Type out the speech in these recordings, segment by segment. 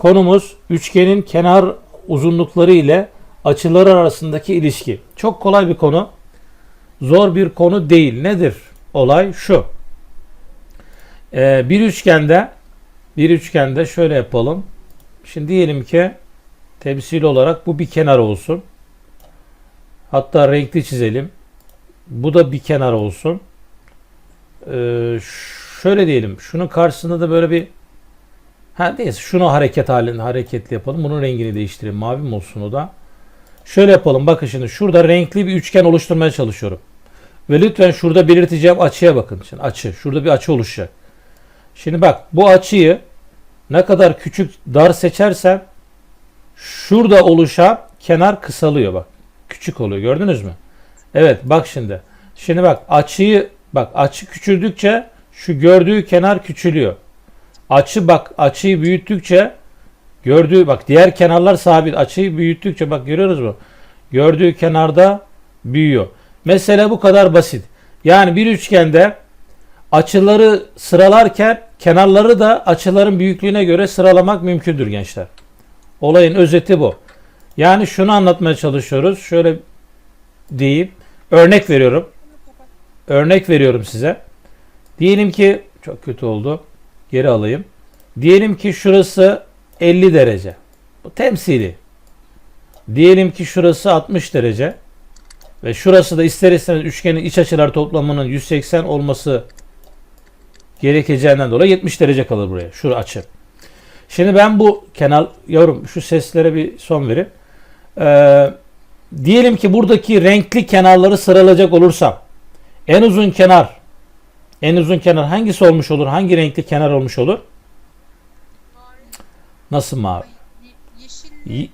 konumuz üçgenin kenar uzunlukları ile açıları arasındaki ilişki. Çok kolay bir konu. Zor bir konu değil. Nedir? Olay şu. Ee, bir üçgende bir üçgende şöyle yapalım. Şimdi diyelim ki temsil olarak bu bir kenar olsun. Hatta renkli çizelim. Bu da bir kenar olsun. Ee, şöyle diyelim. Şunun karşısında da böyle bir ha neyse şunu hareket halinde hareketli yapalım. Bunun rengini değiştirelim. Mavi mi olsun o da? Şöyle yapalım. Bakın şimdi şurada renkli bir üçgen oluşturmaya çalışıyorum. Ve lütfen şurada belirteceğim açıya bakın. Şimdi açı. Şurada bir açı oluşacak. Şimdi bak bu açıyı ne kadar küçük dar seçersem şurada oluşan kenar kısalıyor bak. Küçük oluyor. Gördünüz mü? Evet bak şimdi. Şimdi bak açıyı bak açı küçüldükçe şu gördüğü kenar küçülüyor. Açı bak açıyı büyüttükçe gördüğü bak diğer kenarlar sabit. Açıyı büyüttükçe bak görüyoruz mu? Gördüğü kenarda büyüyor. Mesele bu kadar basit. Yani bir üçgende açıları sıralarken kenarları da açıların büyüklüğüne göre sıralamak mümkündür gençler. Olayın özeti bu. Yani şunu anlatmaya çalışıyoruz. Şöyle diyeyim. Örnek veriyorum. Örnek veriyorum size. Diyelim ki çok kötü oldu. Geri alayım. Diyelim ki şurası 50 derece. Bu temsili. Diyelim ki şurası 60 derece. Ve şurası da ister istemez üçgenin iç açılar toplamının 180 olması gerekeceğinden dolayı 70 derece kalır buraya. Şu açı. Şimdi ben bu kenar yavrum şu seslere bir son verin. Ee, diyelim ki buradaki renkli kenarları sıralayacak olursam en uzun kenar en uzun kenar hangisi olmuş olur? Hangi renkli kenar olmuş olur? Nasıl mavi? Yeşil, Ye- yeşil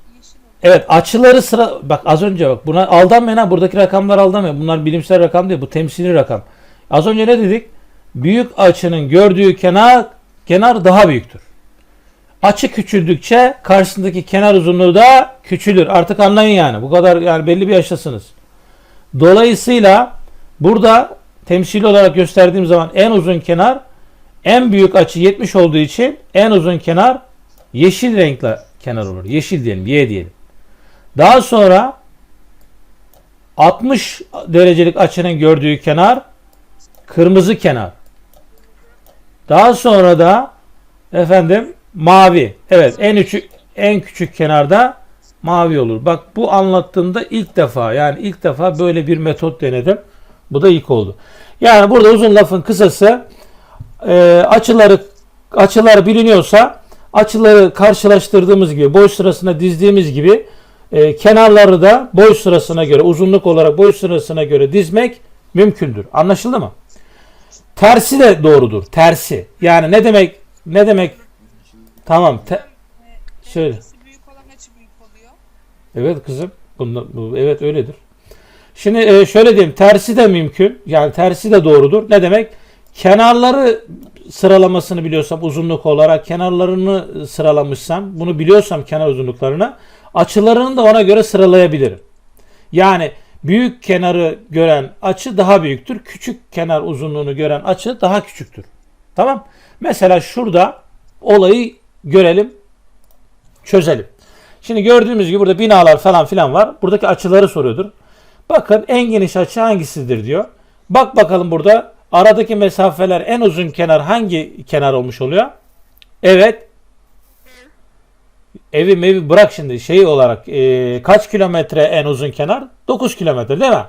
Evet açıları sıra bak az önce bak buna aldanmayın ha buradaki rakamlar aldanmayın. Bunlar bilimsel rakam değil bu temsili rakam. Az önce ne dedik? Büyük açının gördüğü kenar kenar daha büyüktür. Açı küçüldükçe karşısındaki kenar uzunluğu da küçülür. Artık anlayın yani. Bu kadar yani belli bir yaştasınız. Dolayısıyla burada temsil olarak gösterdiğim zaman en uzun kenar en büyük açı 70 olduğu için en uzun kenar yeşil renkli kenar olur. Yeşil diyelim, Y diyelim. Daha sonra 60 derecelik açının gördüğü kenar kırmızı kenar. Daha sonra da efendim mavi. Evet en küçük en küçük kenarda mavi olur. Bak bu anlattığımda ilk defa yani ilk defa böyle bir metot denedim. Bu da ilk oldu. Yani burada uzun lafın kısası e, açıları açılar biliniyorsa açıları karşılaştırdığımız gibi boy sırasına dizdiğimiz gibi e, kenarları da boy sırasına göre uzunluk olarak boy sırasına göre dizmek mümkündür. Anlaşıldı mı? Tersi de doğrudur. Tersi. Yani ne demek ne demek tamam te- Şöyle. Evet kızım. Bunda, bu, evet öyledir. Şimdi e, şöyle diyeyim. Tersi de mümkün. Yani tersi de doğrudur. Ne demek? Kenarları sıralamasını biliyorsam uzunluk olarak kenarlarını sıralamışsam bunu biliyorsam kenar uzunluklarını açılarını da ona göre sıralayabilirim. Yani büyük kenarı gören açı daha büyüktür. Küçük kenar uzunluğunu gören açı daha küçüktür. Tamam? Mesela şurada olayı görelim, çözelim. Şimdi gördüğümüz gibi burada binalar falan filan var. Buradaki açıları soruyordur. Bakın en geniş açı hangisidir diyor. Bak bakalım burada aradaki mesafeler en uzun kenar hangi kenar olmuş oluyor? Evet. Evi mevi bırak şimdi şey olarak e, kaç kilometre en uzun kenar? 9 kilometre değil mi?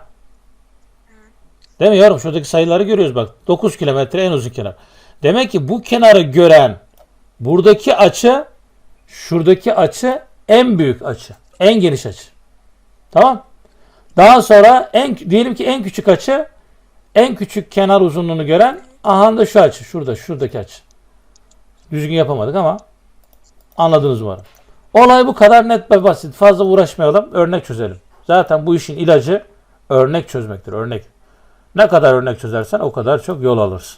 Değil mi yavrum? Şuradaki sayıları görüyoruz bak. 9 kilometre en uzun kenar. Demek ki bu kenarı gören buradaki açı şuradaki açı en büyük açı. En geniş açı. Tamam? Daha sonra en diyelim ki en küçük açı en küçük kenar uzunluğunu gören aha da şu açı. Şurada şuradaki açı. Düzgün yapamadık ama anladınız umarım. Olay bu kadar net ve basit. Fazla uğraşmayalım. Örnek çözelim. Zaten bu işin ilacı örnek çözmektir. Örnek. Ne kadar örnek çözersen o kadar çok yol alırsın.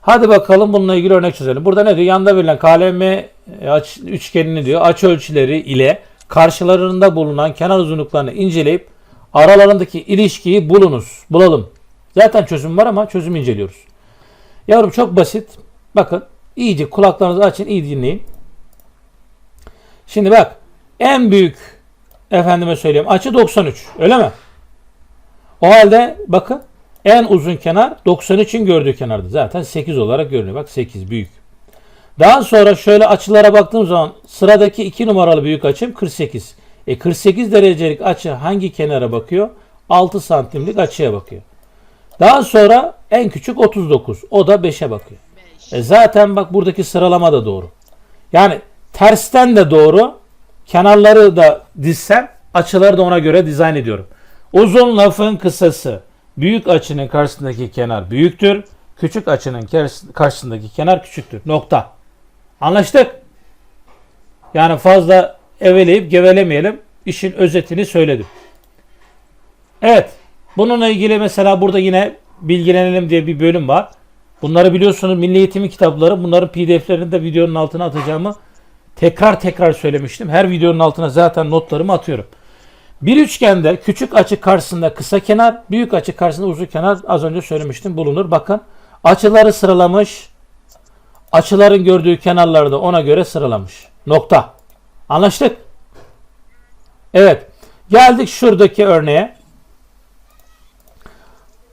Hadi bakalım bununla ilgili örnek çözelim. Burada ne diyor? Yanda verilen KLM e, üçgenini diyor. Açı ölçüleri ile karşılarında bulunan kenar uzunluklarını inceleyip aralarındaki ilişkiyi bulunuz. Bulalım. Zaten çözüm var ama çözüm inceliyoruz. Yavrum çok basit. Bakın iyice kulaklarınızı açın iyi dinleyin. Şimdi bak en büyük efendime söyleyeyim açı 93 öyle mi? O halde bakın en uzun kenar 93'ün gördüğü kenardı. Zaten 8 olarak görünüyor. Bak 8 büyük. Daha sonra şöyle açılara baktığım zaman sıradaki 2 numaralı büyük açım 48. E 48 derecelik açı hangi kenara bakıyor? 6 santimlik açıya bakıyor. Daha sonra en küçük 39. O da 5'e bakıyor. E zaten bak buradaki sıralama da doğru. Yani tersten de doğru. Kenarları da dizsem açıları da ona göre dizayn ediyorum. Uzun lafın kısası. Büyük açının karşısındaki kenar büyüktür. Küçük açının karşısındaki kenar küçüktür. Nokta. Anlaştık? Yani fazla eveleyip gevelemeyelim. İşin özetini söyledim. Evet. Bununla ilgili mesela burada yine bilgilenelim diye bir bölüm var. Bunları biliyorsunuz Milli Eğitim kitapları. Bunların pdf'lerini de videonun altına atacağımı tekrar tekrar söylemiştim. Her videonun altına zaten notlarımı atıyorum. Bir üçgende küçük açı karşısında kısa kenar, büyük açı karşısında uzun kenar az önce söylemiştim bulunur. Bakın açıları sıralamış. Açıların gördüğü kenarları da ona göre sıralamış. Nokta. Anlaştık? Evet. Geldik şuradaki örneğe.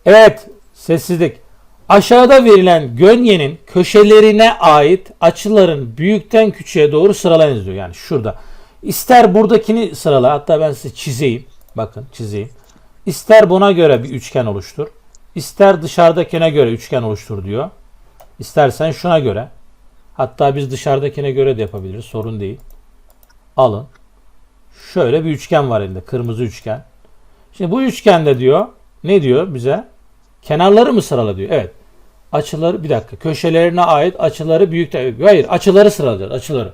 Evet. Sessizlik. Aşağıda verilen gönyenin köşelerine ait açıların büyükten küçüğe doğru sıralayınız diyor. Yani şurada. İster buradakini sırala. Hatta ben size çizeyim. Bakın çizeyim. İster buna göre bir üçgen oluştur. İster dışarıdakine göre üçgen oluştur diyor. İstersen şuna göre. Hatta biz dışarıdakine göre de yapabiliriz. Sorun değil. Alın. Şöyle bir üçgen var elinde. Kırmızı üçgen. Şimdi bu üçgende diyor. Ne diyor bize? Kenarları mı sırala diyor. Evet. Açıları bir dakika. Köşelerine ait açıları büyük. Hayır açıları sıralayacağız. Açıları.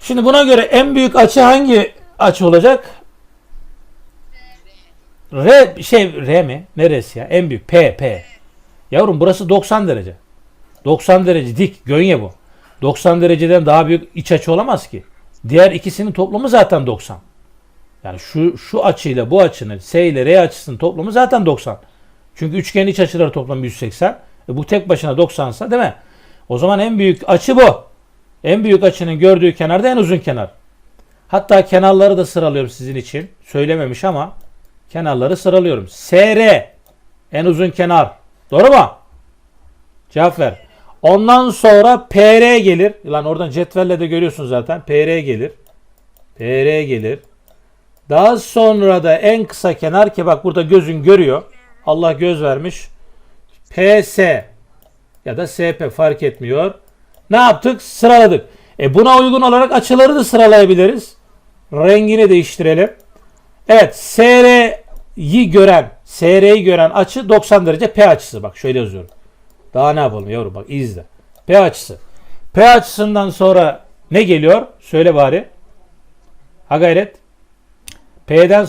Şimdi buna göre en büyük açı hangi açı olacak? R şey R mi? Neresi ya? En büyük P P. Yavrum burası 90 derece. 90 derece dik gönye bu. 90 dereceden daha büyük iç açı olamaz ki. Diğer ikisinin toplamı zaten 90. Yani şu şu açıyla bu açının S ile R açısının toplamı zaten 90. Çünkü üçgenin iç açıları toplamı 180. E bu tek başına 90 ise değil mi? O zaman en büyük açı bu. En büyük açının gördüğü kenar da en uzun kenar. Hatta kenarları da sıralıyorum sizin için. Söylememiş ama kenarları sıralıyorum. SR en uzun kenar. Doğru mu? Cevap ver. Ondan sonra PR gelir. Lan oradan cetvelle de görüyorsun zaten. PR gelir. PR gelir. Daha sonra da en kısa kenar ki bak burada gözün görüyor. Allah göz vermiş. PS ya da SP fark etmiyor. Ne yaptık? Sıraladık. E buna uygun olarak açıları da sıralayabiliriz. Rengini değiştirelim. Evet, SR'yi gören, SR'yi gören açı 90 derece P açısı. Bak şöyle yazıyorum. Daha ne yapalım yavrum bak izle. P açısı. P açısından sonra ne geliyor? Söyle bari. Ha gayret. P'den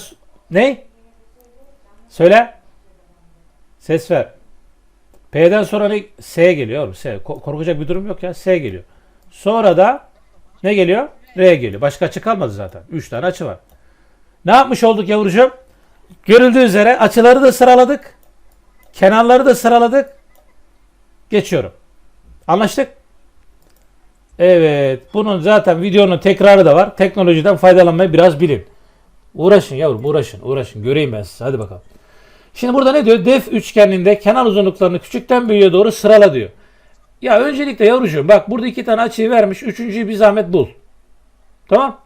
ne? Söyle. Ses ver. P'den sonra ne? S geliyor oğlum. S. Ko- Korkacak bir durum yok ya. S geliyor. Sonra da ne geliyor? R geliyor. Başka açı kalmadı zaten. 3 tane açı var. Ne yapmış olduk yavrucuğum? Görüldüğü üzere açıları da sıraladık. Kenarları da sıraladık. Geçiyorum. Anlaştık? Evet. Bunun zaten videonun tekrarı da var. Teknolojiden faydalanmayı biraz bilin. Uğraşın yavrum uğraşın. Uğraşın. Göreyim ben size. Hadi bakalım. Şimdi burada ne diyor? Def üçgeninde kenar uzunluklarını küçükten büyüğe doğru sırala diyor. Ya öncelikle yavrucuğum bak burada iki tane açıyı vermiş. Üçüncüyü bir zahmet bul. Tamam.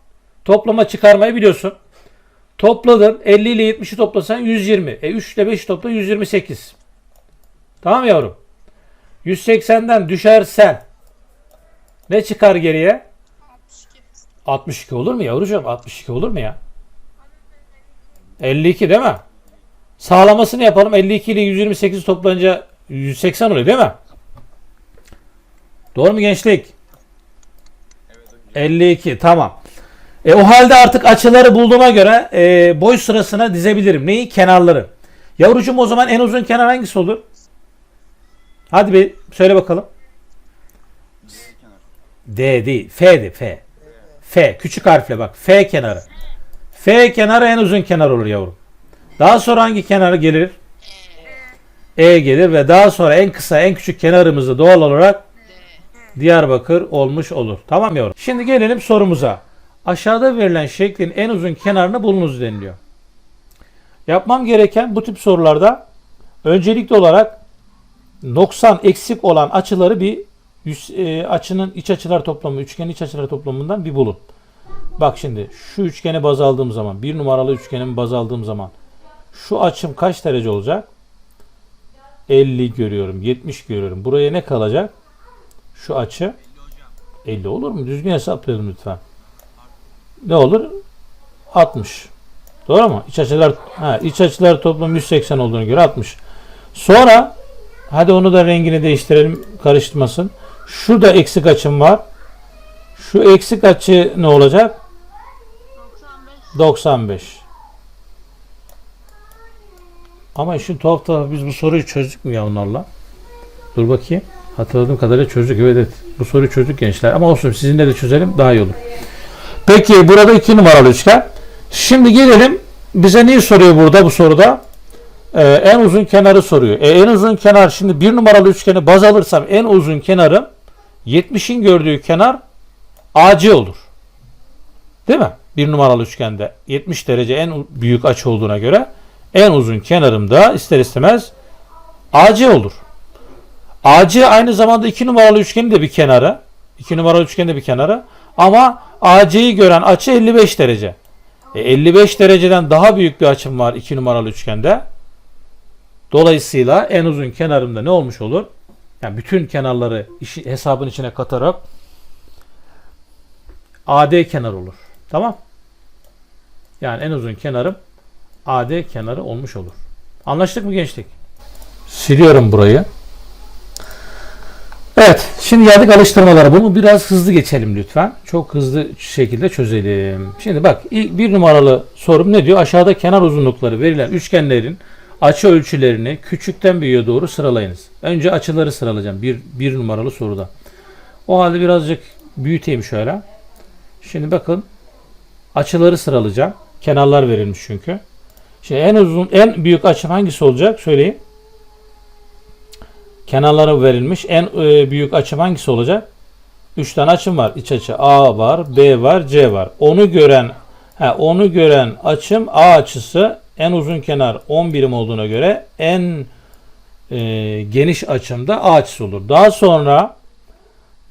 Toplama çıkarmayı biliyorsun. Topladın. 50 ile 70'i toplasan 120. E 3 ile 5 topla 128. Tamam yavrum. 180'den düşersen ne çıkar geriye? 62. 62 olur mu yavrucuğum? 62 olur mu ya? 52 değil mi? Sağlamasını yapalım. 52 ile 128 toplanınca 180 oluyor değil mi? Doğru mu gençlik? 52 tamam. E, o halde artık açıları bulduğuma göre e, boy sırasına dizebilirim. Neyi? Kenarları. Yavrucuğum o zaman en uzun kenar hangisi olur? Hadi bir söyle bakalım. D değil. F'di. F. F. Küçük harfle bak. F kenarı. F kenarı en uzun kenar olur yavrum. Daha sonra hangi kenarı gelir? E gelir ve daha sonra en kısa en küçük kenarımızı doğal olarak Diyarbakır olmuş olur. Tamam yavrum. Şimdi gelelim sorumuza. aşağıda verilen şeklin en uzun kenarını bulunuz deniliyor. Yapmam gereken bu tip sorularda öncelikli olarak noksan eksik olan açıları bir yüz- e, açının iç açılar toplamı, üçgenin iç açılar toplamından bir bulun. Bak şimdi şu üçgeni baz aldığım zaman, bir numaralı üçgeni baz aldığım zaman şu açım kaç derece olacak? 50 görüyorum, 70 görüyorum. Buraya ne kalacak? Şu açı 50 olur mu? Düzgün hesaplayalım lütfen. Ne olur? 60. Doğru mu? İç açılar ha, iç açılar toplam 180 olduğuna göre 60. Sonra hadi onu da rengini değiştirelim karıştırmasın. Şurada eksik açım var. Şu eksik açı ne olacak? 95. 95. Ama işin tuhaf tarafı biz bu soruyu çözdük mü ya onlarla? Dur bakayım. Hatırladığım kadarıyla çözdük. Evet, evet. Bu soruyu çözdük gençler. Ama olsun sizinle de çözelim daha iyi olur. Peki burada iki numaralı üçgen. Şimdi gelelim bize neyi soruyor burada bu soruda? Ee, en uzun kenarı soruyor. E, en uzun kenar şimdi bir numaralı üçgeni baz alırsam en uzun kenarım 70'in gördüğü kenar AC olur. Değil mi? Bir numaralı üçgende 70 derece en büyük açı olduğuna göre en uzun kenarımda ister istemez AC olur. AC aynı zamanda iki numaralı üçgenin de bir kenarı. İki numaralı üçgenin de bir kenarı. Ama AC'yi gören açı 55 derece. E, 55 dereceden daha büyük bir açım var iki numaralı üçgende. Dolayısıyla en uzun kenarımda ne olmuş olur? Yani bütün kenarları işi, hesabın içine katarak AD kenar olur. Tamam? Yani en uzun kenarım AD kenarı olmuş olur. Anlaştık mı gençlik? Siliyorum burayı. Evet, şimdi geldik alıştırmalara. Bunu biraz hızlı geçelim lütfen. Çok hızlı şekilde çözelim. Şimdi bak, ilk bir numaralı sorum ne diyor? Aşağıda kenar uzunlukları verilen üçgenlerin açı ölçülerini küçükten büyüğe doğru sıralayınız. Önce açıları sıralayacağım. Bir, bir numaralı soruda. O halde birazcık büyüteyim şöyle. Şimdi bakın açıları sıralayacağım. Kenarlar verilmiş çünkü. Şimdi en uzun, en büyük açım hangisi olacak? Söyleyeyim. Kenarları verilmiş. En e, büyük açım hangisi olacak? 3 tane açım var. İç açı A var, B var, C var. Onu gören ha, onu gören açım A açısı en uzun kenar 10 birim olduğuna göre en e, geniş açımda A açısı olur. Daha sonra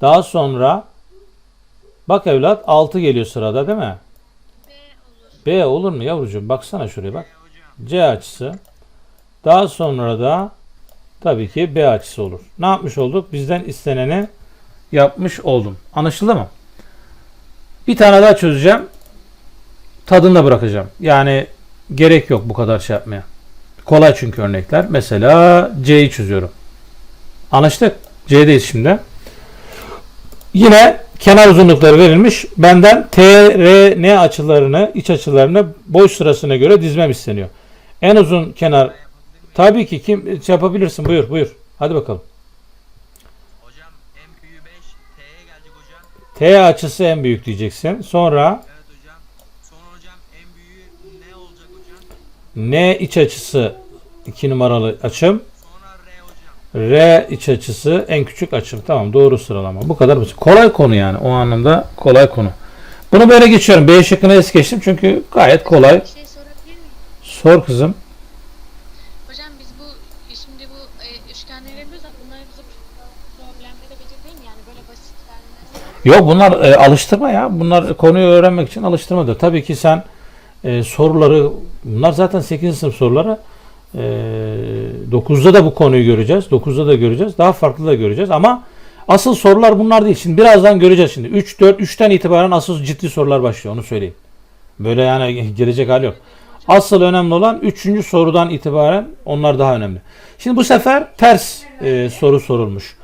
daha sonra bak evlat 6 geliyor sırada değil mi? B olur. B olur mu yavrucuğum? Baksana şuraya bak. C açısı. Daha sonra da tabii ki B açısı olur. Ne yapmış olduk? Bizden isteneni yapmış oldum. Anlaşıldı mı? Bir tane daha çözeceğim. Tadında bırakacağım. Yani gerek yok bu kadar şey yapmaya. Kolay çünkü örnekler. Mesela C'yi çözüyorum. Anlaştık. C'deyiz şimdi. Yine kenar uzunlukları verilmiş. Benden T, R, N açılarını, iç açılarını boy sırasına göre dizmem isteniyor. En uzun kenar tabii ki kim şey yapabilirsin. Buyur, buyur. Hadi bakalım. Hocam en büyüğü 5 T'ye gelecek hocam. T açısı en büyük diyeceksin. Sonra Evet hocam. Sonra hocam en büyüğü ne olacak hocam? N iç açısı 2 numaralı açım. R iç açısı en küçük açım. Tamam doğru sıralama. Bu kadar basit. Kolay konu yani. O anlamda kolay konu. Bunu böyle geçiyorum. B şıkkını es geçtim çünkü gayet kolay. Şey? Sor kızım. Hocam biz bu şimdi bu e, üçgenleri yapıyoruz da bunları bize problemleri belirleyin mi? Yani böyle basit. Yok bunlar e, alıştırma ya. Bunlar konuyu öğrenmek için alıştırmadır. Tabii ki sen e, soruları bunlar zaten 8. sınıf soruları. E, 9'da da bu konuyu göreceğiz. 9'da da göreceğiz. Daha farklı da göreceğiz ama asıl sorular bunlar değil. Şimdi birazdan göreceğiz şimdi. 3 4 3'ten itibaren asıl ciddi sorular başlıyor onu söyleyeyim. Böyle yani gelecek hali yok. Asıl önemli olan 3. sorudan itibaren onlar daha önemli. Şimdi bu sefer ters e, soru sorulmuş.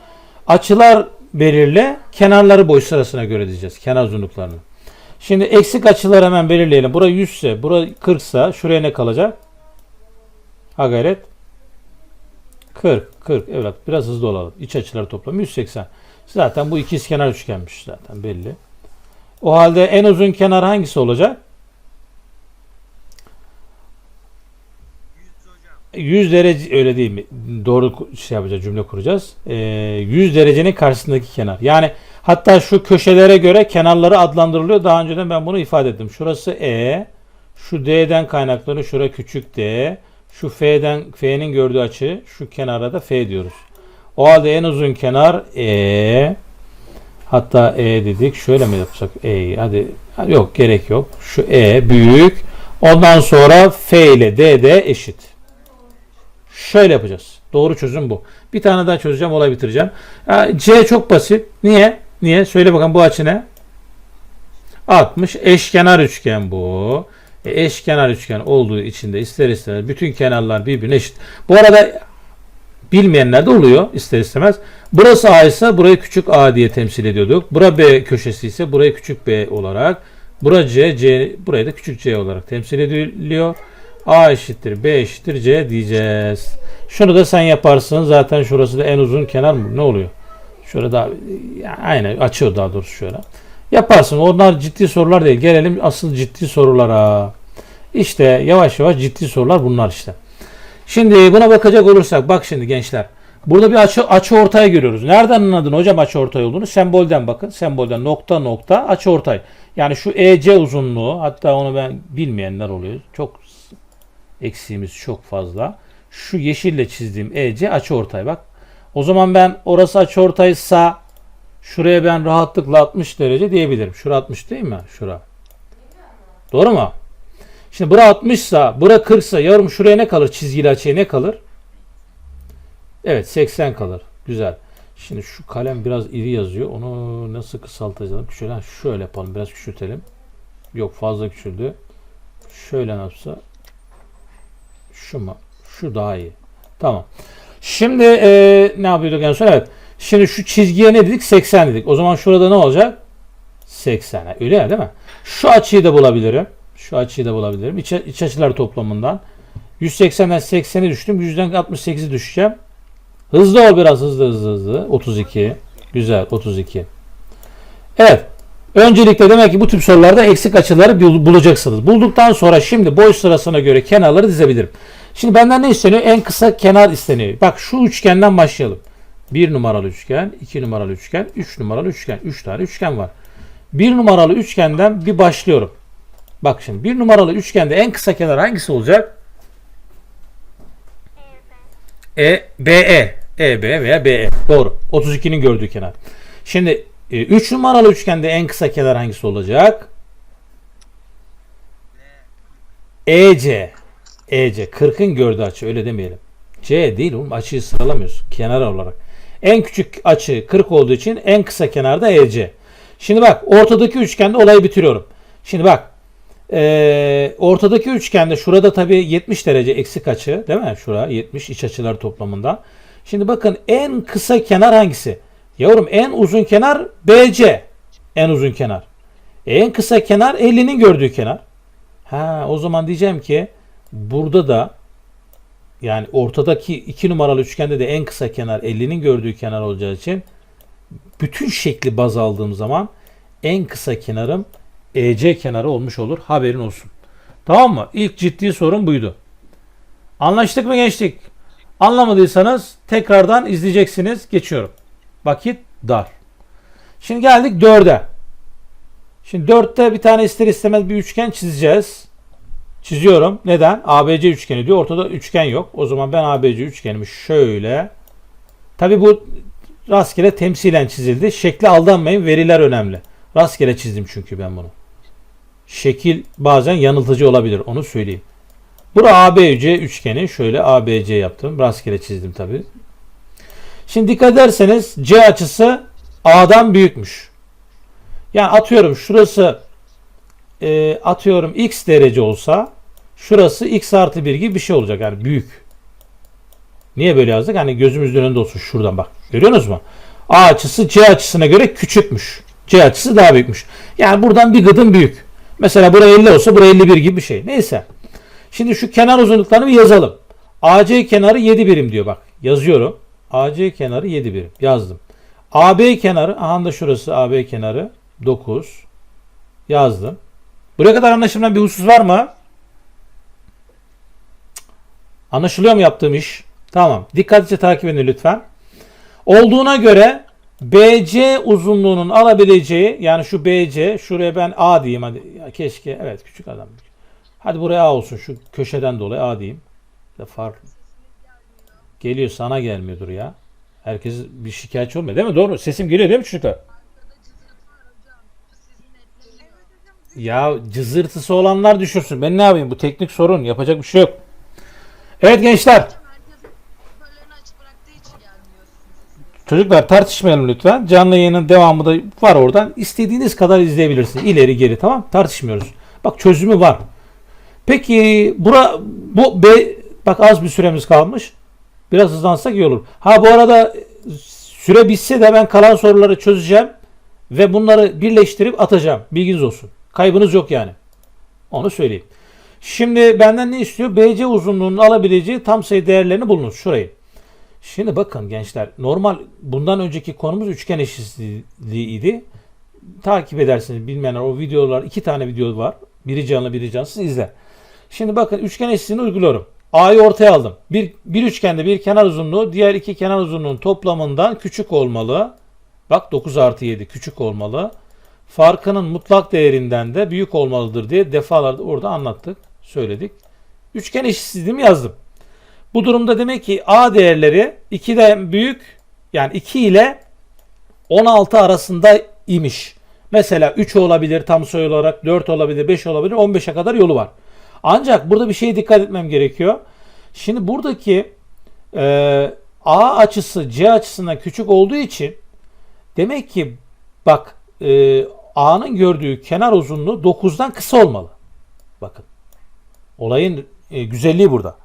Açılar belirle, kenarları boy sırasına göre diyeceğiz. Kenar uzunluklarını. Şimdi eksik açıları hemen belirleyelim. Bura 100 ise, bura 40 ise şuraya ne kalacak? Ha gayret. 40, 40 evlat biraz hızlı olalım. İç açıları toplamı 180. Zaten bu ikizkenar üçgenmiş zaten belli. O halde en uzun kenar hangisi olacak? 100 hocam. 100 derece öyle değil mi? Doğru şey yapacağız cümle kuracağız. Ee, 100 derecenin karşısındaki kenar. Yani hatta şu köşelere göre kenarları adlandırılıyor. Daha önceden ben bunu ifade ettim. Şurası E. Şu D'den kaynaklanıyor. Şura küçük D. Şu F'den F'nin gördüğü açı. Şu kenara da F diyoruz. O halde en uzun kenar E. Hatta E dedik. Şöyle mi yapsak? E. Hadi. Ha, Yok gerek yok. Şu E büyük. Ondan sonra F ile D de eşit. Şöyle yapacağız. Doğru çözüm bu. Bir tane daha çözeceğim. Olay bitireceğim. C çok basit. Niye? Niye? Söyle bakalım bu açı ne? 60. Eşkenar üçgen bu. E, eşkenar üçgen olduğu için de ister istemez bütün kenarlar birbirine eşit. Bu arada bilmeyenler de oluyor ister istemez. Burası A ise burayı küçük A diye temsil ediyorduk. Bura B köşesi ise burayı küçük B olarak. Bura C, C burayı da küçük C olarak temsil ediliyor. A eşittir B eşittir C diyeceğiz. Şunu da sen yaparsın. Zaten şurası da en uzun kenar mı? Ne oluyor? Şöyle daha aynen açıyor daha doğrusu şöyle. Yaparsın. Onlar ciddi sorular değil. Gelelim asıl ciddi sorulara. İşte yavaş yavaş ciddi sorular bunlar işte. Şimdi buna bakacak olursak bak şimdi gençler. Burada bir açı açı ortay görüyoruz. Nereden anladın hocam açı ortay olduğunu? Sembolden bakın. Sembolden nokta nokta açı ortay. Yani şu EC uzunluğu hatta onu ben bilmeyenler oluyor. Çok eksiğimiz çok fazla. Şu yeşille çizdiğim EC açı ortay bak. O zaman ben orası açı ortaysa şuraya ben rahatlıkla 60 derece diyebilirim. Şura 60 değil mi? Şura. Doğru mu? Şimdi bura 60 sa, bura 40 sa yavrum şuraya ne kalır? Çizgili açıya ne kalır? Evet 80 kalır. Güzel. Şimdi şu kalem biraz iri yazıyor. Onu nasıl kısaltacağım? Şöyle şöyle yapalım. Biraz küçültelim. Yok fazla küçüldü. Şöyle ne yapsa? Şu mu? Şu daha iyi. Tamam. Şimdi eee, ne yapıyorduk en son? Evet. Şimdi şu çizgiye ne dedik? 80 dedik. O zaman şurada ne olacak? 80. Öyle ya değil mi? Şu açıyı da bulabilirim. Şu açıyı da bulabilirim. İç, iç açılar toplamından. 180'den 80'i düştüm. 100'den 68'i düşeceğim. Hızlı ol biraz hızlı hızlı hızlı. 32. Güzel 32. Evet. Öncelikle demek ki bu tip sorularda eksik açıları bul- bulacaksınız. Bulduktan sonra şimdi boy sırasına göre kenarları dizebilirim. Şimdi benden ne isteniyor? En kısa kenar isteniyor. Bak şu üçgenden başlayalım. 1 numaralı üçgen, 2 numaralı üçgen, 3 numaralı üçgen. 3 tane üçgen var. 1 numaralı üçgenden bir başlıyorum. Bak şimdi 1 numaralı üçgende en kısa kenar hangisi olacak? E, BE. EB veya BE. Doğru. 32'nin gördüğü kenar. Şimdi 3 numaralı üçgende en kısa kenar hangisi olacak? EC. EC. 40'ın gördüğü açı öyle demeyelim. C değil oğlum açıyı sıralamıyoruz kenar olarak. En küçük açı 40 olduğu için en kısa kenarda EC. Şimdi bak ortadaki üçgende olayı bitiriyorum. Şimdi bak ee, ortadaki üçgende şurada tabii 70 derece eksik açı değil mi? Şura 70 iç açılar toplamında. Şimdi bakın en kısa kenar hangisi? Yavrum en uzun kenar BC. En uzun kenar. E, En kısa kenar 50'nin gördüğü kenar. Ha o zaman diyeceğim ki burada da yani ortadaki 2 numaralı üçgende de en kısa kenar 50'nin gördüğü kenar olacağı için bütün şekli baz aldığım zaman en kısa kenarım EC kenarı olmuş olur. Haberin olsun. Tamam mı? İlk ciddi sorun buydu. Anlaştık mı gençlik? Anlamadıysanız tekrardan izleyeceksiniz. Geçiyorum. Vakit dar. Şimdi geldik 4'e. Şimdi 4'te bir tane ister istemez bir üçgen çizeceğiz. Çiziyorum. Neden? ABC üçgeni diyor. Ortada üçgen yok. O zaman ben ABC üçgenimi şöyle. Tabi bu rastgele temsilen çizildi. Şekli aldanmayın. Veriler önemli. Rastgele çizdim çünkü ben bunu. Şekil bazen yanıltıcı olabilir. Onu söyleyeyim. Bura ABC üçgeni. Şöyle ABC yaptım. Rastgele çizdim tabi. Şimdi dikkat ederseniz C açısı A'dan büyükmüş. Yani atıyorum şurası e, atıyorum x derece olsa şurası x artı 1 gibi bir şey olacak. Yani büyük. Niye böyle yazdık? Hani gözümüzün önünde olsun şuradan bak. Görüyorsunuz mu? A açısı C açısına göre küçükmüş. C açısı daha büyükmüş. Yani buradan bir gıdım büyük. Mesela buraya 50 olsa buraya 51 gibi bir şey. Neyse. Şimdi şu kenar uzunluklarını bir yazalım. AC kenarı 7 birim diyor bak. Yazıyorum. AC kenarı 7 birim. Yazdım. AB kenarı, aha da şurası AB kenarı 9. Yazdım. Buraya kadar anlaşılan bir husus var mı? Anlaşılıyor mu yaptığım iş? Tamam. Dikkatlice takip edin lütfen. Olduğuna göre BC uzunluğunun alabileceği yani şu BC şuraya ben A diyeyim hadi. Ya keşke evet küçük adam. Hadi buraya A olsun şu köşeden dolayı A diyeyim. De fark geliyor sana gelmiyordur ya. Herkes bir şikayetçi olmuyor değil mi? Doğru. Sesim geliyor değil mi çocuklar? Ya cızırtısı olanlar düşürsün. Ben ne yapayım? Bu teknik sorun. Yapacak bir şey yok. Evet gençler. Çocuklar tartışmayalım lütfen. Canlı yayının devamı da var oradan. İstediğiniz kadar izleyebilirsiniz. İleri geri tamam. Tartışmıyoruz. Bak çözümü var. Peki bura bu B bak az bir süremiz kalmış. Biraz hızlansak iyi olur. Ha bu arada süre bitse de ben kalan soruları çözeceğim ve bunları birleştirip atacağım. Bilginiz olsun. Kaybınız yok yani. Onu söyleyeyim. Şimdi benden ne istiyor? BC uzunluğunun alabileceği tam sayı değerlerini bulunuz. Şurayı. Şimdi bakın gençler. Normal bundan önceki konumuz üçgen eşitsizliğiydi. Takip edersiniz bilmeyenler o videolar iki tane video var. Biri canlı biri cansız izle. Şimdi bakın üçgen eşitsizliğini uyguluyorum. A'yı ortaya aldım. Bir, bir üçgende bir kenar uzunluğu diğer iki kenar uzunluğunun toplamından küçük olmalı. Bak 9 artı 7 küçük olmalı. Farkının mutlak değerinden de büyük olmalıdır diye defalarda orada anlattık, söyledik. Üçgen eşitsizliğimi yazdım. Bu durumda demek ki A değerleri 2'den büyük yani 2 ile 16 arasında imiş. Mesela 3 olabilir tam sayı olarak 4 olabilir 5 olabilir 15'e kadar yolu var. Ancak burada bir şeye dikkat etmem gerekiyor. Şimdi buradaki e, A açısı C açısından küçük olduğu için demek ki bak e, A'nın gördüğü kenar uzunluğu 9'dan kısa olmalı. Bakın. Olayın e, güzelliği burada.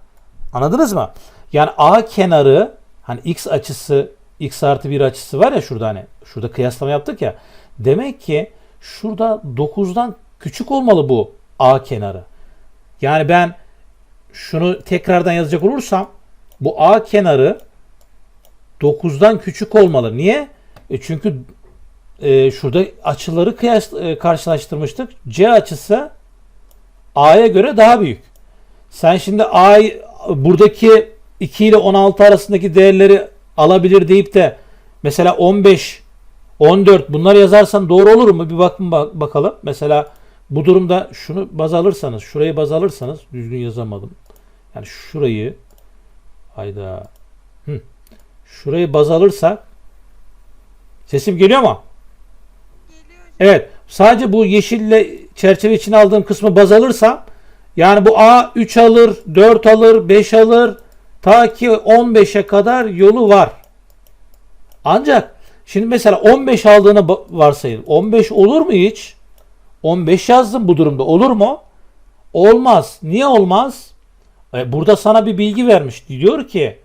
Anladınız mı? Yani A kenarı hani x açısı x artı 1 açısı var ya şurada hani şurada kıyaslama yaptık ya. Demek ki şurada 9'dan küçük olmalı bu A kenarı. Yani ben şunu tekrardan yazacak olursam bu A kenarı 9'dan küçük olmalı. Niye? E çünkü e, şurada açıları kıyas, e, karşılaştırmıştık. C açısı A'ya göre daha büyük. Sen şimdi A buradaki 2 ile 16 arasındaki değerleri alabilir deyip de mesela 15 14 bunları yazarsan doğru olur mu? Bir bakın bak, bakalım. Mesela bu durumda şunu baz alırsanız, şurayı baz alırsanız düzgün yazamadım. Yani şurayı hayda. Hı. Şurayı baz alırsak sesim geliyor mu? Geliyor. Evet. Sadece bu yeşille çerçeve içine aldığım kısmı baz alırsam yani bu A 3 alır, 4 alır, 5 alır ta ki 15'e kadar yolu var. Ancak şimdi mesela 15 aldığını varsayın. 15 olur mu hiç? 15 yazdım bu durumda. Olur mu? Olmaz. Niye olmaz? E, burada sana bir bilgi vermiş. Diyor ki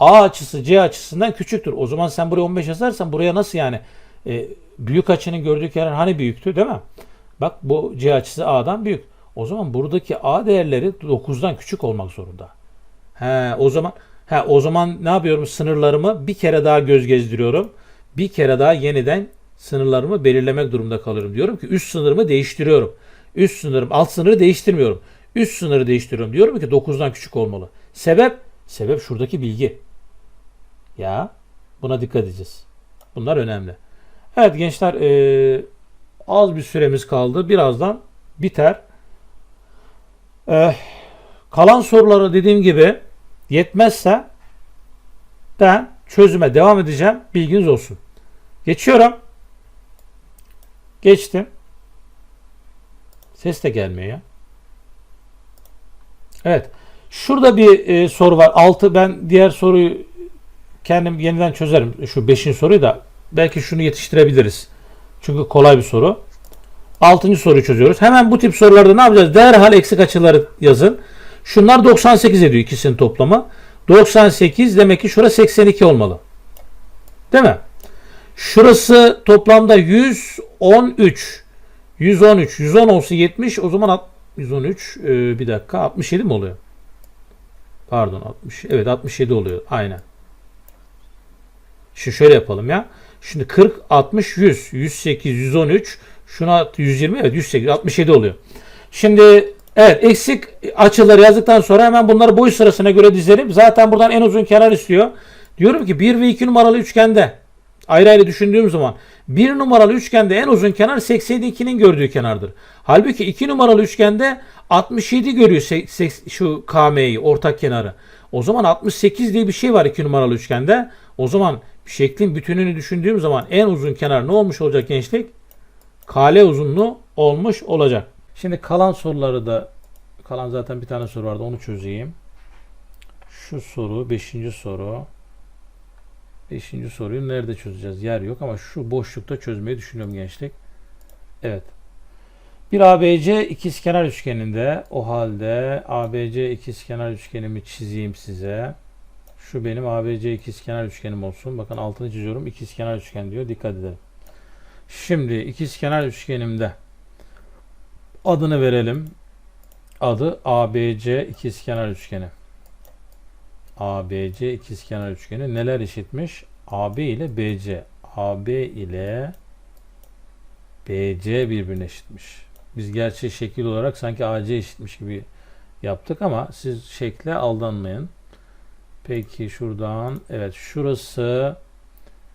A açısı C açısından küçüktür. O zaman sen buraya 15 yazarsan buraya nasıl yani? E, büyük açının gördüğü kenar hani büyüktü değil mi? Bak bu C açısı A'dan büyük. O zaman buradaki A değerleri 9'dan küçük olmak zorunda. He, o zaman he, o zaman ne yapıyorum? Sınırlarımı bir kere daha göz gezdiriyorum. Bir kere daha yeniden sınırlarımı belirlemek durumunda kalıyorum. Diyorum ki üst sınırımı değiştiriyorum. Üst sınırım, alt sınırı değiştirmiyorum. Üst sınırı değiştiriyorum. Diyorum ki 9'dan küçük olmalı. Sebep? Sebep şuradaki bilgi. Ya buna dikkat edeceğiz. Bunlar önemli. Evet gençler eee, az bir süremiz kaldı. Birazdan biter. Eh, kalan soruları dediğim gibi yetmezse ben çözüme devam edeceğim. Bilginiz olsun. Geçiyorum. Geçtim. Ses de gelmiyor ya. Evet. Şurada bir e, soru var. Altı ben diğer soruyu kendim yeniden çözerim. Şu beşinci soruyu da belki şunu yetiştirebiliriz. Çünkü kolay bir soru. Altıncı soruyu çözüyoruz. Hemen bu tip sorularda ne yapacağız? Derhal eksik açıları yazın. Şunlar 98 ediyor ikisinin toplamı. 98 demek ki şurası 82 olmalı. Değil mi? Şurası toplamda 113. 113. 110 olsa 70 o zaman alt- 113 e, bir dakika 67 mi oluyor? Pardon 60. Evet 67 oluyor. Aynen. Şimdi şöyle yapalım ya. Şimdi 40, 60, 100, 108, 113, şuna at 120, evet 108, 67 oluyor. Şimdi Evet eksik açıları yazdıktan sonra hemen bunları boy sırasına göre dizelim. Zaten buradan en uzun kenar istiyor. Diyorum ki 1 ve 2 numaralı üçgende ayrı ayrı düşündüğüm zaman 1 numaralı üçgende en uzun kenar 82'nin gördüğü kenardır. Halbuki 2 numaralı üçgende 67 görüyor se- se- şu KM'yi ortak kenarı. O zaman 68 diye bir şey var 2 numaralı üçgende. O zaman şeklin bütününü düşündüğüm zaman en uzun kenar ne olmuş olacak gençlik? kale uzunluğu olmuş olacak. Şimdi kalan soruları da kalan zaten bir tane soru vardı onu çözeyim. Şu soru 5. soru. 5. soruyu nerede çözeceğiz? Yer yok ama şu boşlukta çözmeyi düşünüyorum gençlik. Evet. Bir ABC ikizkenar üçgeninde o halde ABC ikizkenar üçgenimi çizeyim size. Şu benim ABC ikizkenar üçgenim olsun. Bakın altını çiziyorum. İkizkenar üçgen diyor. Dikkat edelim. Şimdi ikizkenar üçgenimde adını verelim. Adı ABC ikizkenar üçgeni. ABC ikizkenar üçgeni neler eşitmiş? AB ile BC. AB ile BC birbirine eşitmiş. Biz gerçi şekil olarak sanki AC eşitmiş gibi yaptık ama siz şekle aldanmayın. Peki şuradan evet şurası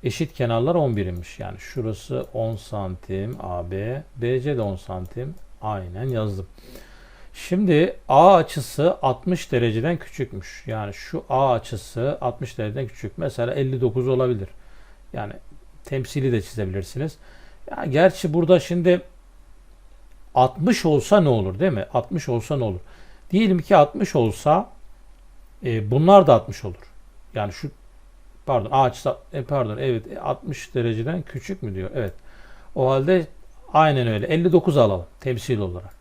eşit kenarlar 11'miş. Yani şurası 10 santim AB, BC de 10 santim. Aynen yazdım. Şimdi A açısı 60 dereceden küçükmüş. Yani şu A açısı 60 dereceden küçük. Mesela 59 olabilir. Yani temsili de çizebilirsiniz. Ya gerçi burada şimdi 60 olsa ne olur değil mi? 60 olsa ne olur? Diyelim ki 60 olsa e, bunlar da 60 olur. Yani şu pardon A açısı e, pardon evet e, 60 dereceden küçük mü diyor. Evet. O halde aynen öyle. 59 alalım temsil olarak.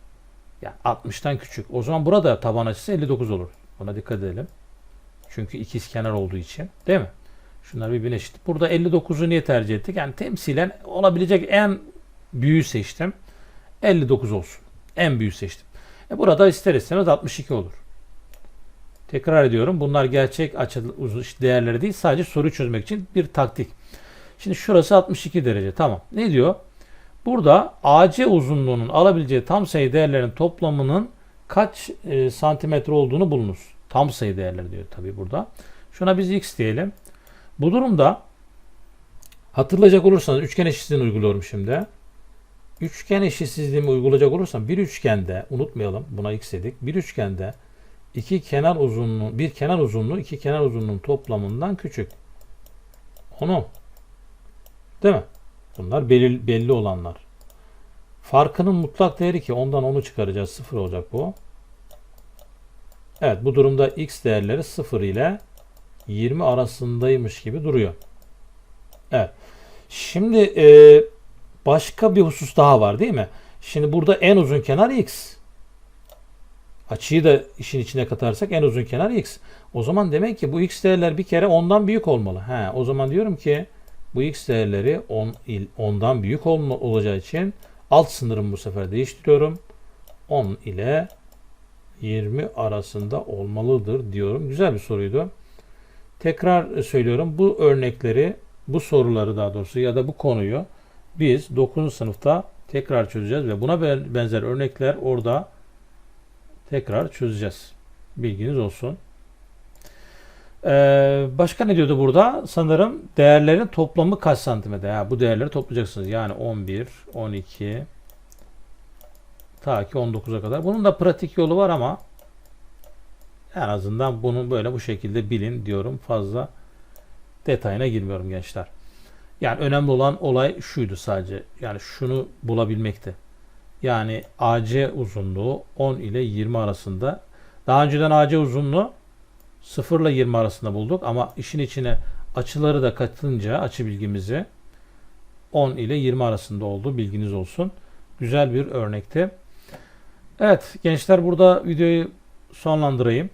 Yani 60'tan küçük. O zaman burada taban açısı 59 olur. Buna dikkat edelim. Çünkü ikiz kenar olduğu için. Değil mi? Şunlar birbirine eşit. Burada 59'u niye tercih ettik? Yani temsilen olabilecek en büyüğü seçtim. 59 olsun. En büyüğü seçtim. E burada ister istemez 62 olur. Tekrar ediyorum. Bunlar gerçek açı değerleri değil. Sadece soru çözmek için bir taktik. Şimdi şurası 62 derece. Tamam. Ne diyor? Burada AC uzunluğunun alabileceği tam sayı değerlerin toplamının kaç e, santimetre olduğunu bulunuz. Tam sayı değerleri diyor tabii burada. Şuna biz x diyelim. Bu durumda hatırlayacak olursanız üçgen eşitsizliğini uyguluyorum şimdi. Üçgen eşitsizliğimi uygulayacak olursam bir üçgende unutmayalım buna x dedik. Bir üçgende iki kenar uzunluğu bir kenar uzunluğu iki kenar uzunluğun toplamından küçük. Onu değil mi? Bunlar belli, belli olanlar. Farkının mutlak değeri ki ondan onu çıkaracağız. Sıfır olacak bu. Evet bu durumda x değerleri 0 ile 20 arasındaymış gibi duruyor. Evet. Şimdi e, başka bir husus daha var değil mi? Şimdi burada en uzun kenar x. Açıyı da işin içine katarsak en uzun kenar x. O zaman demek ki bu x değerler bir kere ondan büyük olmalı. He, o zaman diyorum ki bu x değerleri 10 il 10'dan büyük olma, olacağı için alt sınırımı bu sefer değiştiriyorum. 10 ile 20 arasında olmalıdır diyorum. Güzel bir soruydu. Tekrar söylüyorum. Bu örnekleri, bu soruları daha doğrusu ya da bu konuyu biz 9. sınıfta tekrar çözeceğiz ve buna benzer örnekler orada tekrar çözeceğiz. Bilginiz olsun. Ee, başka ne diyordu burada? Sanırım değerlerin toplamı kaç santimetre? Ya bu değerleri toplayacaksınız. Yani 11, 12 ta ki 19'a kadar. Bunun da pratik yolu var ama en azından bunu böyle bu şekilde bilin diyorum. Fazla detayına girmiyorum gençler. Yani önemli olan olay şuydu sadece. Yani şunu bulabilmekti. Yani AC uzunluğu 10 ile 20 arasında. Daha önceden AC uzunluğu 0 ile 20 arasında bulduk ama işin içine açıları da katınca açı bilgimizi 10 ile 20 arasında oldu. Bilginiz olsun. Güzel bir örnekti. Evet gençler burada videoyu sonlandırayım.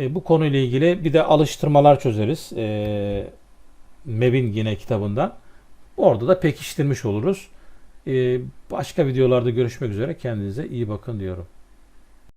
E, bu konuyla ilgili bir de alıştırmalar çözeriz. E, MEB'in yine kitabından. Orada da pekiştirmiş oluruz. E, başka videolarda görüşmek üzere. Kendinize iyi bakın diyorum.